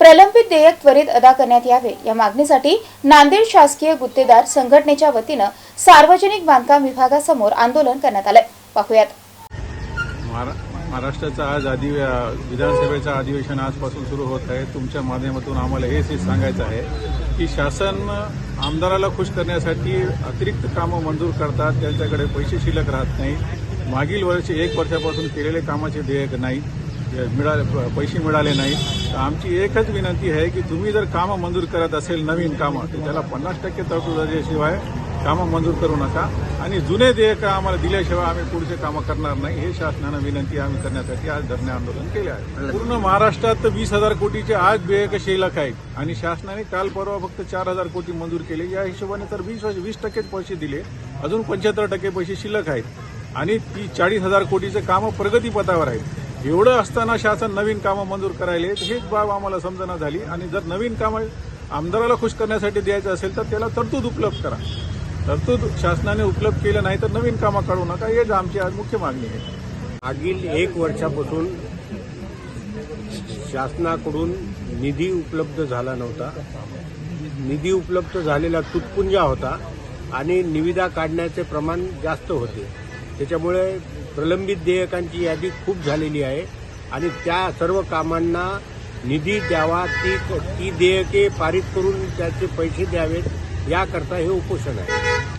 प्रलंबित देयक त्वरित अदा करण्यात यावे. या मागणीसाठी नांदेड शासकीय गुत्तेदार संघटनेच्या वतीनं सार्वजनिक बांधकाम विभागासमोर आंदोलन करण्यात आलंय. पाहूयात. महारा महाराष्ट्राचा आज अधि विधानसभेचं अधिवेशन आजपासून सुरू होत आहे. तुमच्या माध्यमातून आम्हाला हेच सांगायचं आहे की शासन आमदाराला खुश करण्यासाठी अतिरिक्त कामं मंजूर करतात. त्यांच्याकडे पैसे शिल्लक राहत नाही. मागील वर्षी एक वर्षापासून केलेले कामाचे देयक नाही. मिळाले पैसे मिळाले नाही तर आमची एकच विनंती आहे की तुम्ही जर कामं मंजूर करत असेल नवीन कामं तर त्याला पन्नास टक्के तरतुदाशिवाय कामं मंजूर करू नका. आणि जुने देयक आम्हाला दिल्याशिवाय आम्ही पुढचे कामं करणार नाही हे शासनानं विनंती आम्ही करण्यासाठी आज धरणे आंदोलन केले आहे. पूर्ण महाराष्ट्रात वीस हजार कोटीचे आज देयक शिल्लक आहेत. आणि शासनाने काल परवा फक्त चार हजार कोटी मंजूर केले. या हिशोबाने तर वीस वीस टक्केच पैसे दिले. अजून पंच्याहत्तर टक्के पैसे शिल्लक आहेत. आणि ती चाळीस हजार कोटीचे कामं प्रगतीपथावर आहेत. एवढं असताना शासन नवीन कामं मंजूर करायले हीच बाब आम्हाला समजना झाली. आणि जर नवीन कामं आमदाराला खुश करण्यासाठी द्यायचं असेल तर त्याला तरतूद उपलब्ध करा. तरतूद शासनाने उपलब्ध केलं नाही तर नवीन कामं काढू नका. हेच आमची आज मुख्य मागणी आहे. मागील एक वर्षापासून शासनाकडून निधी उपलब्ध झाला नव्हता. निधी उपलब्ध झालेला तुटपुंजा होता आणि निविदा काढण्याचे प्रमाण जास्त होते. त्याच्यामुळे प्रलंबित देयकांची यादी खूप झालेली आहे. आणि त्या सर्व कामांना निधी द्यावा ती ती देयके पारित करून त्याचे पैसे द्यावेत याकरता हे उपोषण आहे.